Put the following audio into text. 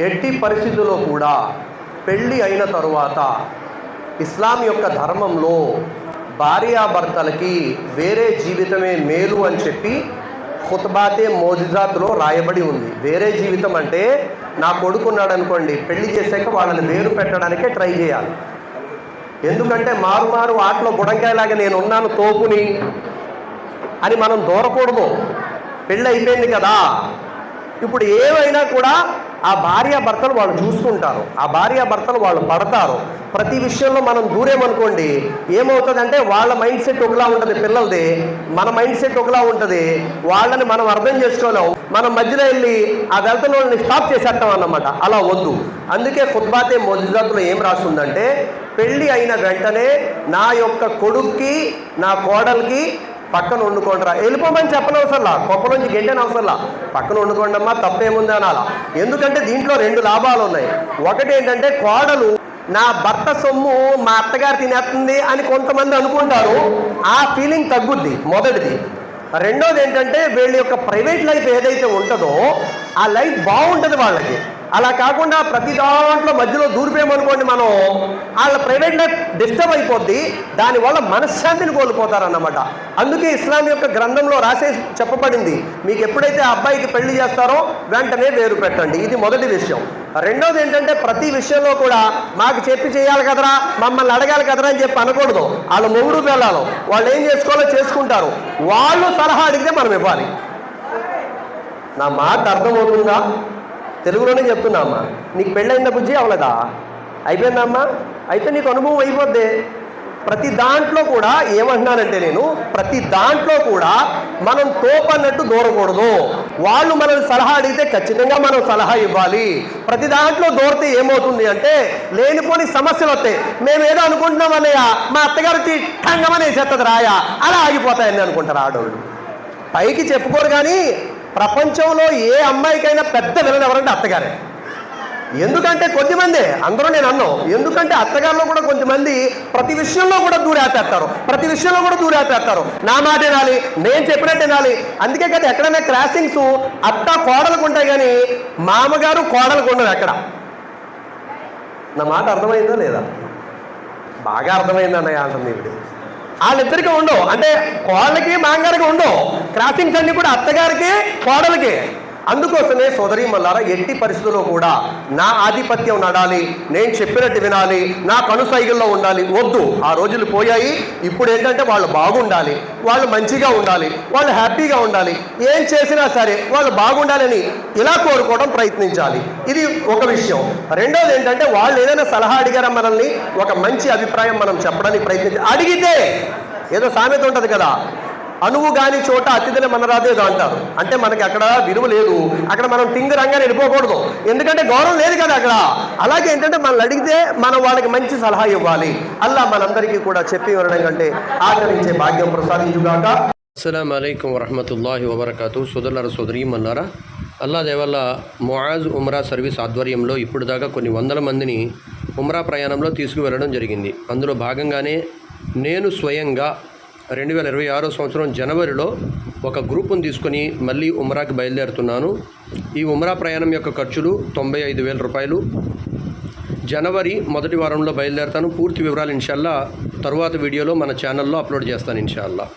ఎట్టి పరిస్థితుల్లో కూడా పెళ్ళి అయిన తరువాత ఇస్లాం యొక్క ధర్మంలో భార్యాభర్తలకి వేరే జీవితమే మేలు అని చెప్పి ఖుత్బాతే మోజిజాత్లో రాయబడి ఉంది. వేరే జీవితం అంటే నా కొడుకున్నాడు అనుకోండి పెళ్ళి చేశాక వాళ్ళని వేరు పెట్టడానికే ట్రై చేయాలి. ఎందుకంటే మారు మారు ఆటలో బుడంకాయలాగా నేను ఉన్నాను తోపుని అని మనం దూరకూడదు. పెళ్ళి అయిపోయింది కదా. ఇప్పుడు ఏమైనా కూడా ఆ భార్య భర్తలు వాళ్ళు చూసుకుంటారు. ఆ భార్య భర్తలు వాళ్ళు పడతారు. ప్రతి విషయంలో మనం దూరేమనుకోండి ఏమవుతుందంటే వాళ్ళ మైండ్ సెట్ ఒకలా ఉంటుంది పిల్లలది. మన మైండ్ సెట్ ఒకలా ఉంటుంది. వాళ్ళని మనం అర్థం చేసుకోలేం. మనం మధ్యలో వెళ్ళి ఆ వెళ్తున్న వాళ్ళని స్టాప్ చేసేస్తాం అన్నమాట. అలా వద్దు. అందుకే ఖుద్బాతే మొదటిలో ఏం రాస్తుందంటే పెళ్ళి అయిన వెంటనే నా యొక్క కొడుక్కి నా కోడలికి పక్కన వండుకోండిరా. వెళ్ళిపోమని చెప్పనవసరంలా. కొప్ప నుంచి గెంటని అవసరంలా. పక్కన వండుకోండమ్మా తప్పేముంది అనాలా. ఎందుకంటే దీంట్లో రెండు లాభాలు ఉన్నాయి ఒకటి ఏంటంటే కోడలు నా భర్త సొమ్ము మా అత్తగారు తినేస్తుంది అని కొంతమంది అనుకుంటారు. ఆ ఫీలింగ్ తగ్గుద్ది మొదటిది. రెండోది ఏంటంటే వీళ్ళ యొక్క ప్రైవేట్ లైఫ్ ఏదైతే ఉంటుందో ఆ లైఫ్ బాగుంటుంది వాళ్ళకి. అలా కాకుండా ప్రతి దాంట్లో మధ్యలో దూరిపోయామనుకోండి మనం వాళ్ళ ప్రైవేట్ లైఫ్ డిస్టర్బ్ అయిపోద్ది దానివల్ల మనశ్శాంతిని కోల్పోతారన్నమాట. అందుకే ఇస్లాం యొక్క గ్రంథంలో రాసే చెప్పబడింది మీకు ఎప్పుడైతే ఆ అబ్బాయికి పెళ్ళి చేస్తారో వెంటనే వేరు పెట్టండి. ఇది మొదటి విషయం. రెండోది ఏంటంటే ప్రతి విషయంలో కూడా మాకు చెప్పి చేయాలి కదరా మమ్మల్ని అడగాలి కదరా అని చెప్పి అనకూడదు. వాళ్ళు మొగుడు వెళ్ళాలి వాళ్ళు ఏం చేసుకోవాలో చేసుకుంటారు. వాళ్ళు సలహా అడిగితే మనం ఇవ్వాలి. నా మాట అర్థమవుతుందా? తెలుగులోనే చెప్తున్నా అమ్మా. నీకు పెళ్ళైందా బుజ్జి? అవలేదా? అయిపోయిందమ్మా? అయితే నీకు అనుభవం అయిపోద్ది. ప్రతి దాంట్లో కూడా ఏమంటున్నానంటే నేను ప్రతి దాంట్లో కూడా మనం తోపన్నట్టు దూరకూడదు. వాళ్ళు మనల్ని సలహా అడిగితే ఖచ్చితంగా మనం సలహా ఇవ్వాలి. ప్రతి దాంట్లో దూరితే ఏమవుతుంది అంటే లేనిపోని సమస్యలు వస్తాయి. మేము ఏదో అనుకుంటున్నాం అన్నయ్య మా అత్తగారు వచ్చి టంగమని వేసేస్తుంది రాయా. అలా ఆగిపోతాయని అనుకుంటారు ఆడవాళ్ళు పైకి చెప్పుకోరు కానీ ప్రపంచంలో ఏ అమ్మాయికైనా పెద్ద విలన్ ఎవరంటే అత్తగారే. ఎందుకంటే కొద్దిమంది అందరూ నేను అన్నాం ఎందుకంటే అత్తగారిలో కూడా కొంతమంది ప్రతి విషయంలో కూడా దూరేస్తారు ప్రతి విషయంలో కూడా దూరేస్తారు నా మాట వినాలి నేను చెప్పినట్టు వినాలి. అందుకే కదా ఎక్కడైనా క్రాసింగ్స్ అత్త కోడలకు ఉంటాయి కానీ మామగారు కోడలకు ఉండదు ఎక్కడ. నా మాట అర్థమైందా లేదా? బాగా అర్థమైంది అన్నయ్య అంటుంది ఇప్పుడు వాళ్ళిద్దరికి ఉండవు. అంటే కోళ్ళకి మాంగారికి ఉండవు. క్రాసింగ్స్ అన్ని కూడా అత్తగారికి కోడలకి. అందుకోసమే సోదరి మల్లారా ఎట్టి పరిస్థితుల్లో కూడా నా ఆధిపత్యం నడాలి నేను చెప్పినట్టు వినాలి నా కనుసైగుల్లో ఉండాలి వద్దు. ఆ రోజులు పోయాయి ఇప్పుడు ఏంటంటే వాళ్ళు బాగుండాలి వాళ్ళు మంచిగా ఉండాలి వాళ్ళు హ్యాపీగా ఉండాలి. ఏం చేసినా సరే వాళ్ళు బాగుండాలని ఇలా కోరుకోవడం ప్రయత్నించాలి. ఇది ఒక విషయం. రెండోది ఏంటంటే వాళ్ళు ఏదైనా సలహా అడిగారా మనల్ని? ఒక మంచి అభిప్రాయం మనం చెప్పడానికి ప్రయత్నించాలి అడిగితే ఏదో సామెత ఉంటుంది కదా. అనువు కాని చోట అతిథిని మనరాదు అంటారు. అంటే మనకి అక్కడ విలువ లేదు. అక్కడ మనం టింగ్ రంగాన్ని వెళ్ళిపోకూడదు ఎందుకంటే గౌరవం లేదు కదా అక్కడ. అలాగే ఏంటంటే మనల్ని అడిగితే మనం వాళ్ళకి మంచి సలహా ఇవ్వాలి. అల్లా మనందరికీ కూడా చెప్పి వినడం కంటే ఆచరించే భాగ్యం ప్రసాదించుగాక. అస్సలం అయికం వరహమతుల్లాహి వబర్కాతు. సోదరులారా సోదరీమన్నారా అల్లా దేవల్ల మొయాజ్ ఉమ్రా సర్వీస్ ఆధ్వర్యంలో ఇప్పుడు దాకా కొన్ని వందల మందిని ఉమ్రా ప్రయాణంలో తీసుకువెళ్ళడం జరిగింది. అందులో భాగంగానే నేను స్వయంగా రెండు వేల ఇరవై ఆరో సంవత్సరం జనవరిలో ఒక గ్రూపును తీసుకొని మళ్ళీ ఉమ్రాకి బయలుదేరుతున్నాను. ఈ ఉమ్రా ప్రయాణం యొక్క ఖర్చులు తొంభై ఐదు వేల రూపాయలు. జనవరి మొదటి వారంలో బయలుదేరుతాను. పూర్తి వివరాలు ఇన్షాల్లా తరువాత వీడియోలో మన ఛానల్లో అప్లోడ్ చేస్తాను ఇన్షాల్లా.